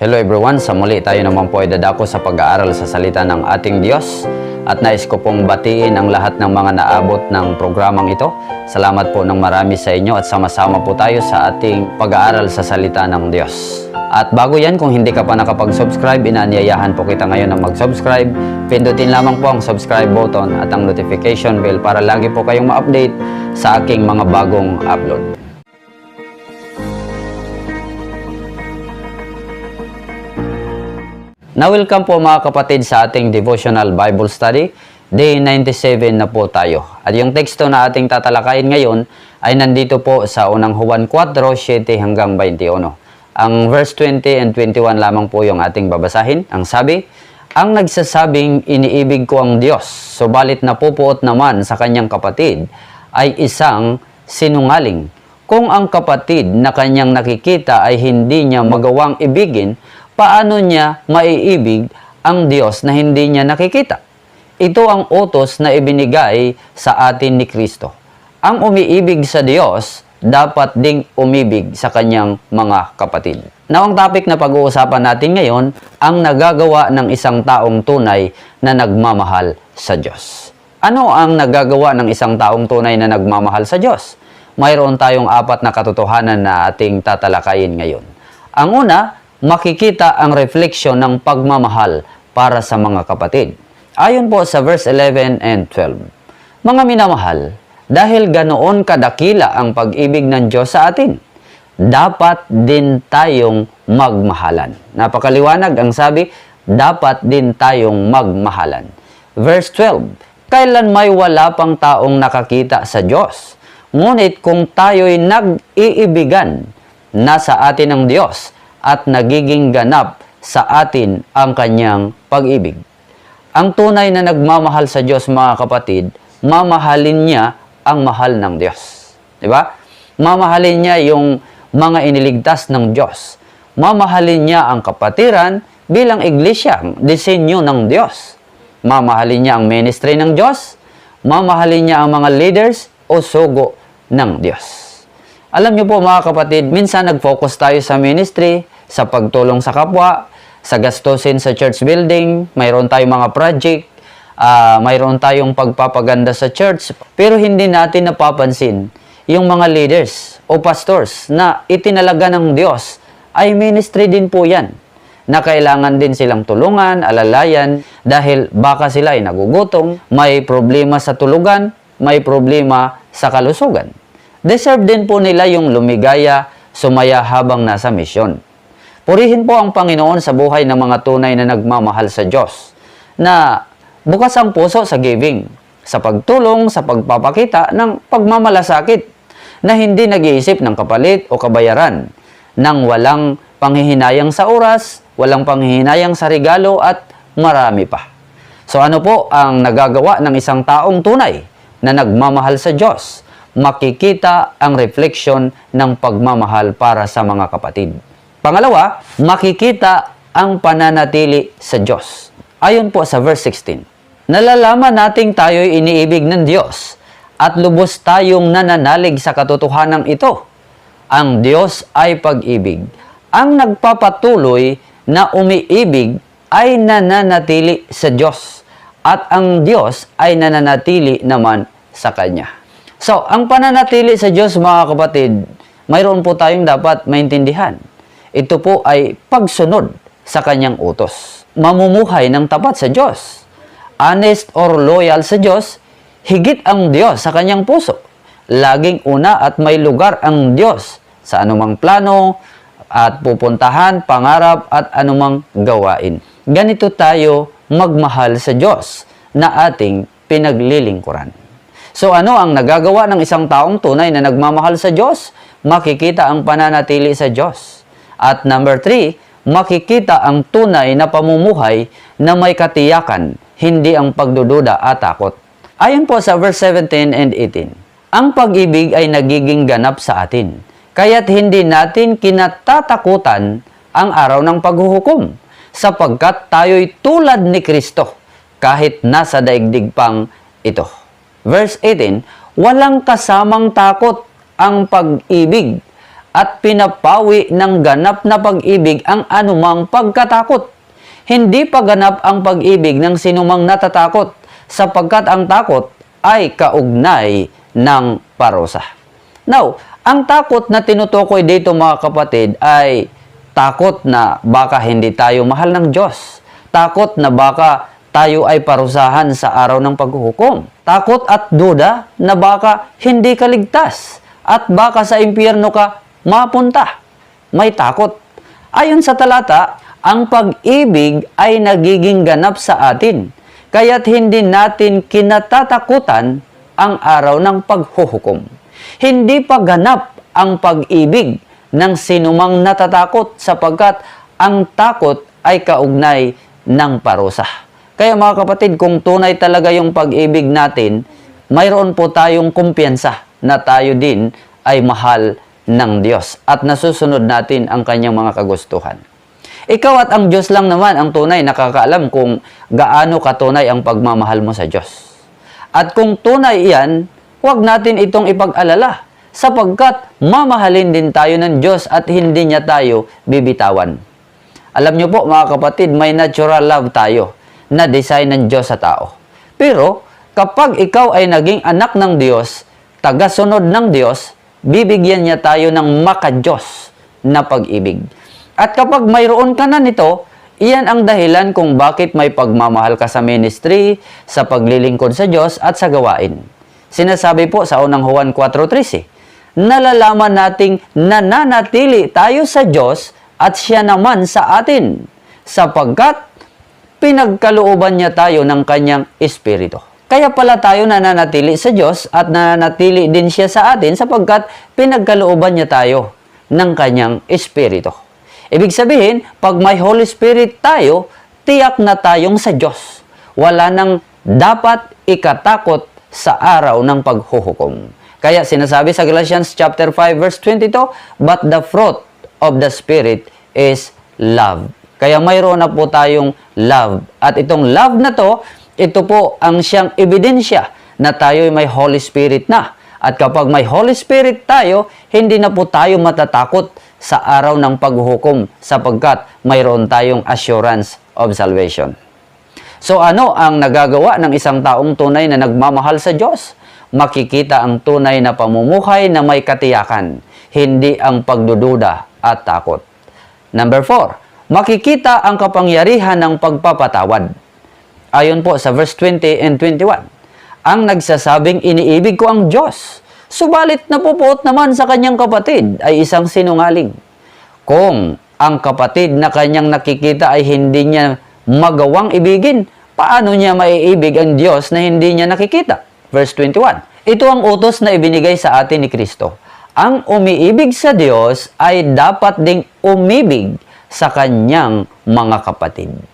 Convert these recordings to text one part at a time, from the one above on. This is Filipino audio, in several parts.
Hello everyone, sa muli tayo naman po ay dadako sa pag-aaral sa salita ng ating Diyos at nais ko pong batiin ang lahat ng mga naabot ng programang ito. Salamat po ng marami sa inyo at sama-sama po tayo sa ating pag-aaral sa salita ng Diyos. At bago yan, kung hindi ka pa nakapag-subscribe, inaanyayahan po kita ngayon na mag-subscribe. Pindutin lamang po ang subscribe button at ang notification bell para lagi po kayong ma-update sa aking mga bagong upload. Na-welcome po mga kapatid sa ating devotional Bible study. Day 97 na po tayo. At yung teksto na ating tatalakayin ngayon ay nandito po sa unang Juan 4, 7 hanggang 21. Ang verse 20 and 21 lamang po yung ating babasahin. Ang sabi, Ang nagsasabing iniibig ko ang Diyos, subalit napupuot naman sa kanyang kapatid, ay isang sinungaling. Kung ang kapatid na kanyang nakikita ay hindi niya magawang ibigin, paano niya maiibig ang Diyos na hindi niya nakikita? Ito ang utos na ibinigay sa atin ni Kristo. Ang umiibig sa Diyos, dapat ding umibig sa kanyang mga kapatid. Now, topic na pag-uusapan natin ngayon, ang nagagawa ng isang taong tunay na nagmamahal sa Diyos. Ano ang nagagawa ng isang taong tunay na nagmamahal sa Diyos? Mayroon tayong apat na katotohanan na ating tatalakayin ngayon. Ang una, makikita ang refleksyon ng pagmamahal para sa mga kapatid. Ayon po sa verse 11 and 12. Mga minamahal, dahil ganoon kadakila ang pag-ibig ng Diyos sa atin, dapat din tayong magmahalan. Napakaliwanag ang sabi, dapat din tayong magmahalan. Verse 12, Kailan may wala pang taong nakakita sa Diyos? Ngunit kung tayo'y nag-iibigan, nasa atin ang Diyos at nagiging ganap sa atin ang kanyang pag-ibig. Ang tunay na nagmamahal sa Diyos, mga kapatid, mamahalin niya ang mahal ng Diyos. Di ba? Mamahalin niya yung mga iniligtas ng Diyos. Mamahalin niya ang kapatiran bilang iglesia, disenyo ng Diyos. Mamahalin niya ang ministry ng Diyos. Mamahalin niya ang mga leaders o sugo ng Diyos. Alam niyo po mga kapatid, minsan nag-focus tayo sa ministry, sa pagtulong sa kapwa, sa gastusin sa church building, mayroon tayong mga project, ah, mayroon tayong pagpapaganda sa church, pero hindi natin napapansin yung mga leaders o pastors na itinalaga ng Diyos ay ministry din po yan na kailangan din silang tulungan, alalayan, dahil baka sila ay nagugutom, may problema sa tulugan, may problema sa kalusugan. Deserve din po nila yung lumigaya, sumaya habang nasa misyon. Purihin po ang Panginoon sa buhay ng mga tunay na nagmamahal sa Diyos, na bukas ang puso sa giving, sa pagtulong, sa pagpapakita ng pagmamalasakit, na hindi nag-iisip ng kapalit o kabayaran, nang walang panghihinayang sa oras, walang panghihinayang sa regalo at marami pa. So ano po ang nagagawa ng isang taong tunay na nagmamahal sa Diyos? Makikita ang refleksyon ng pagmamahal para sa mga kapatid. Pangalawa, makikita ang pananatili sa Diyos. Ayon po sa verse 16. Nalalaman nating tayo'y iniibig ng Diyos at lubos tayong nananalig sa katotohanan ito. Ang Diyos ay pag-ibig. Ang nagpapatuloy na umiibig ay nananatili sa Diyos at ang Diyos ay nananatili naman sa Kanya. So, ang pananatili sa Diyos mga kapatid, mayroon po tayong dapat maintindihan. Ito po ay pagsunod sa Kanyang utos. Mamumuhay ng tapat sa Diyos. Honest or loyal sa Diyos, higit ang Diyos sa Kanyang puso. Laging una at may lugar ang Diyos sa anumang plano at pupuntahan, pangarap at anumang gawain. Ganito tayo magmahal sa Diyos na ating pinaglilingkuran. So ano ang nagagawa ng isang taong tunay na nagmamahal sa Diyos? Makikita ang pananatili sa Diyos. At number three, makikita ang tunay na pamumuhay na may katiyakan, hindi ang pagdududa at takot. Ayon po sa verse 17 and 18, ang pag-ibig ay nagiging ganap sa atin, kaya't hindi natin kinatatakutan ang araw ng paghuhukom, sapagkat tayo'y tulad ni Kristo, kahit nasa daigdig pang ito. Verse 18, walang kasamang takot ang pag-ibig at pinapawi ng ganap na pag-ibig ang anumang pagkatakot. Hindi pa ganap ang pag-ibig ng sinumang natatakot sapagkat ang takot ay kaugnay ng parusa. Now, ang takot na tinutukoy dito mga kapatid ay takot na baka hindi tayo mahal ng Diyos. Takot na baka tayo ay parusahan sa araw ng paghuhukom. Takot at duda na baka hindi ka ligtas at baka sa impyerno ka mapunta. May takot. Ayon sa talata, ang pag-ibig ay nagiging ganap sa atin. Kaya't hindi natin kinatatakutan ang araw ng paghuhukom. Hindi pa ganap ang pag-ibig ng sinumang natatakot sapagkat ang takot ay kaugnay ng parusa. Kaya mga kapatid, kung tunay talaga yung pag-ibig natin, mayroon po tayong kumpiyansa na tayo din ay mahal ng Diyos at nasusunod natin ang kanyang mga kagustuhan. Ikaw at ang Diyos lang naman ang tunay nakakaalam kung gaano katunay ang pagmamahal mo sa Diyos. At kung tunay iyan, huwag natin itong ipag-alala sapagkat mamahalin din tayo ng Diyos at hindi niya tayo bibitawan. Alam niyo po mga kapatid, may natural love tayo na design ng Diyos sa tao. Pero kapag ikaw ay naging anak ng Diyos, tagasunod ng Diyos, bibigyan niya tayo ng maka-Diyos na pag-ibig. At kapag mayroon ka na nito, iyan ang dahilan kung bakit may pagmamahal ka sa ministry, sa paglilingkod sa Diyos at sa gawain. Sinasabi po sa unang Juan 4.13, nalalaman nating nananatili tayo sa Diyos at siya naman sa atin, sapagkat pinagkalooban niya tayo ng kanyang espiritu. Kaya pala tayo nananatili sa Diyos at nananatili din siya sa atin sapagkat pinagkalooban niya tayo ng kanyang espiritu. Ibig sabihin, pag may Holy Spirit tayo, tiyak na tayong sa Diyos. Wala nang dapat ikatakot sa araw ng paghuhukom. Kaya sinasabi sa Galatians chapter 5 verse 22, but the fruit of the Spirit is love. Kaya mayroon na po tayong love. At itong love na to, ito po ang siyang ebidensya na tayo may Holy Spirit na. At kapag may Holy Spirit tayo, hindi na po tayo matatakot sa araw ng paghuhukom sapagkat mayroon tayong assurance of salvation. So ano ang nagagawa ng isang taong tunay na nagmamahal sa Diyos? Makikita ang tunay na pamumuhay na may katiyakan, hindi ang pagdududa at takot. Number 4, makikita ang kapangyarihan ng pagpapatawad. Ayon po sa verse 20 and 21, ang nagsasabing iniibig ko ang Diyos, subalit napupuot naman sa kanyang kapatid ay isang sinungaling. Kung ang kapatid na kanyang nakikita ay hindi niya magawang ibigin, paano niya maiibig ang Diyos na hindi niya nakikita? Verse 21, ito ang utos na ibinigay sa atin ni Kristo. Ang umiibig sa Diyos ay dapat ding umibig sa kanyang mga kapatid.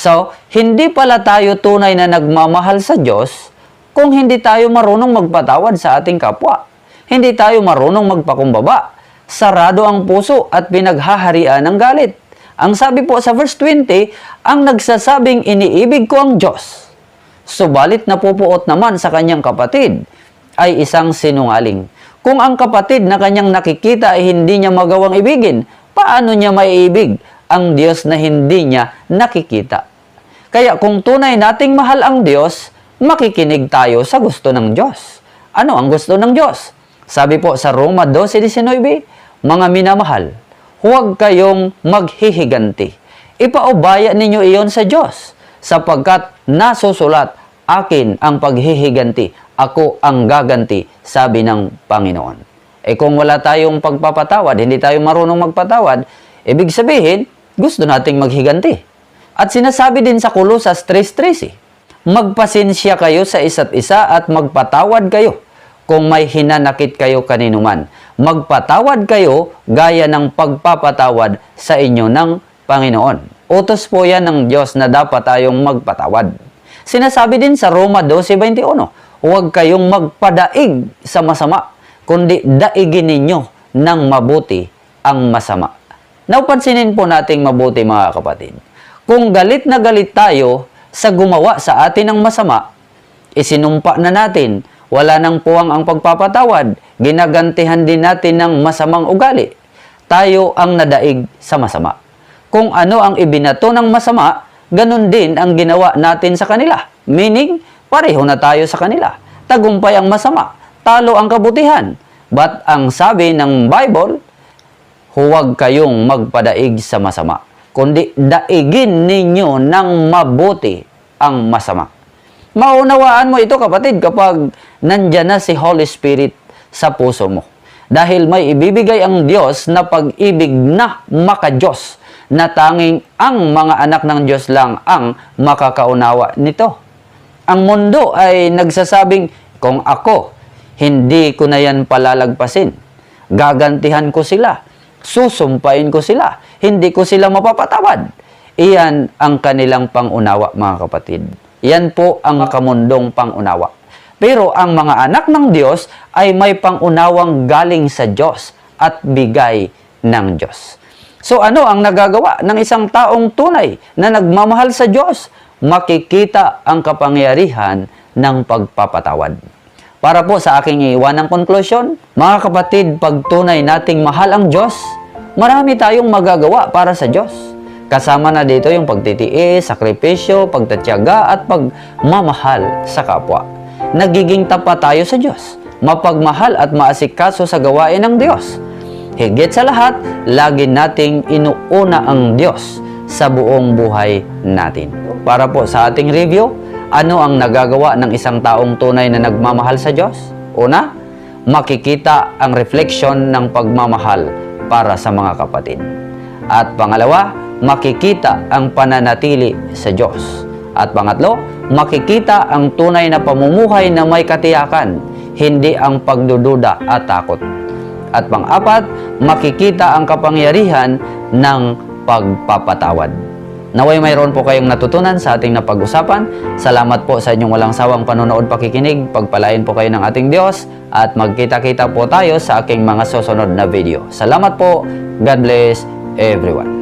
So, hindi pala tayo tunay na nagmamahal sa Diyos kung hindi tayo marunong magpatawad sa ating kapwa. Hindi tayo marunong magpakumbaba. Sarado ang puso at pinaghaharian ng galit. Ang sabi po sa verse 20, ang nagsasabing iniibig ko ang Diyos, subalit napupuot naman sa kanyang kapatid, ay isang sinungaling. Kung ang kapatid na kanyang nakikita ay hindi niya magawang ibigin, paano niya maiibig ang Diyos na hindi niya nakikita? Kaya kung tunay nating mahal ang Diyos, makikinig tayo sa gusto ng Diyos. Ano ang gusto ng Diyos? Sabi po sa Roma 12.19, Mga minamahal, huwag kayong maghihiganti. Ipaubaya ninyo iyon sa Diyos, sapagkat nasusulat, akin ang paghihiganti, ako ang gaganti, sabi ng Panginoon. Eh kung wala tayong pagpapatawad, hindi tayo marunong magpatawad, ibig sabihin, gusto nating maghiganti. At sinasabi din sa Kolosas 3.13, Magpasensya kayo sa isa't isa at magpatawad kayo kung may hinanakit kayo kaninuman. Magpatawad kayo gaya ng pagpapatawad sa inyo ng Panginoon. Utos po yan ng Diyos na dapat tayong magpatawad. Sinasabi din sa Roma 12.21, huwag kayong magpadaig sa masama, kundi daigin ninyo ng mabuti ang masama. Napansinin po nating mabuti mga kapatid. Kung galit na galit tayo sa gumawa sa atin ng masama, isinumpa na natin, wala nang puwang ang pagpapatawad, ginagantihan din natin ng masamang ugali. tayo ang nadaig sa masama. Kung ano ang ibinato ng masama, ganun din ang ginawa natin sa kanila. Meaning, pareho na tayo sa kanila. Tagumpay ang masama, talo ang kabutihan. But ang sabi ng Bible, huwag kayong magpadaig sa masama, kundi daigin ninyo ng mabuti ang masama. Maunawaan mo ito kapatid kapag nandyan na si Holy Spirit sa puso mo. Dahil may ibibigay ang Diyos na pag-ibig na maka-Diyos na tanging ang mga anak ng Diyos lang ang makakaunawa nito. Ang mundo ay nagsasabing, kung ako, hindi ko na yan palalagpasin. Gagantihan ko sila. Susumpain ko sila. Hindi ko sila mapapatawad. Iyan ang kanilang pangunawa, mga kapatid. Yan po ang kamundong pangunawa. Pero ang mga anak ng Diyos ay may pangunawang galing sa Diyos at bigay ng Diyos. So ano ang nagagawa ng isang taong tunay na nagmamahal sa Diyos? Makikita ang kapangyarihan ng pagpapatawad. Para po sa aking iwan ng konklusyon, mga kapatid, pag tunay nating mahal ang Diyos, marami tayong magagawa para sa Diyos. Kasama na dito yung pagtitiis, sakripisyo, pagtatyaga at pagmamahal sa kapwa. Nagiging tapat tayo sa Diyos, mapagmahal at maasikaso sa gawain ng Diyos. Higit sa lahat, lagi nating inuuna ang Diyos sa buong buhay natin. Para po sa ating review, ano ang nagagawa ng isang taong tunay na nagmamahal sa Diyos? Una, makikita ang refleksyon ng pagmamahal para sa mga kapatid. At pangalawa, makikita ang pananatili sa Diyos. At pangatlo, makikita ang tunay na pamumuhay na may katiyakan, hindi ang pagdududa at takot. At pang-apat, makikita ang kapangyarihan ng pagpapatawad. Naway mayroon po kayong natutunan sa ating napag-usapan. Salamat po sa inyong walang sawang panonood pakikinig. Pagpalain po kayo ng ating Diyos at magkita-kita po tayo sa aking mga susunod na video. Salamat po. God bless everyone.